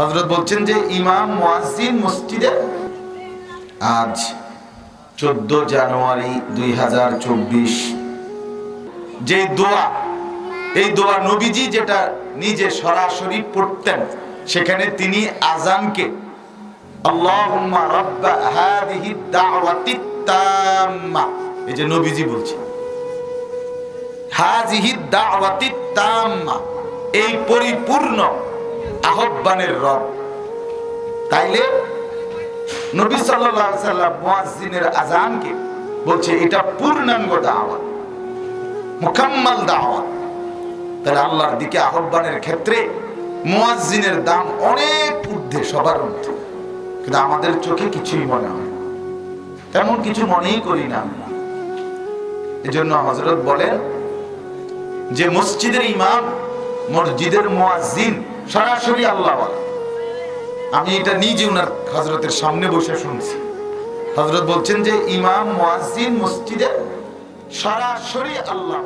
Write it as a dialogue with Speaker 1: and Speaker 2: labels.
Speaker 1: হজরত বলছেন যে ইমাম মুয়াজ্জিন মসজিদে আজ চোদ্দ জানুয়ারি দুই হাজার চব্বিশ। যে দোয়া, এই দোয়া নবীজি যেটা নিজে সরাসরি পড়তেন, সেখানে তিনি আজানকে আল্লাহুম্মা রাব্বা হাদিহি দাওয়াতি তাম্মা, এই যে নবীজি বলছে হাজিহি দাওয়াতি তাম্মা, এই পরিপূর্ণ আহ্বানের রব। তাইলে নবী মুয়াজ্জিনের আজানকে বলছে, এটা পূর্ণাঙ্গ দাওয়াত, মুকাম্মাল দাওয়াত। তাহলে আল্লাহর দিকে আহ্বানের ক্ষেত্রে মুয়াজ্জিনের দাম অনেক ঊর্ধ্বে, সবার ঊর্ধ্বে। কিন্তু আমাদের চোখে কিছুই মনে হয় তেমন কিছু মনেই করি না আমরা। এজন্য হজরত বলেন যে, মসজিদের ইমাম, মসজিদের মুয়াজ্জিন সরাসরি আল্লাহ আমি এটা নিজে উনার হজরতের সামনে বসে শুনছি। হজরত বলছেন যে, ইমাম মসজিদের মসজিদে সরাসরি আল্লাহ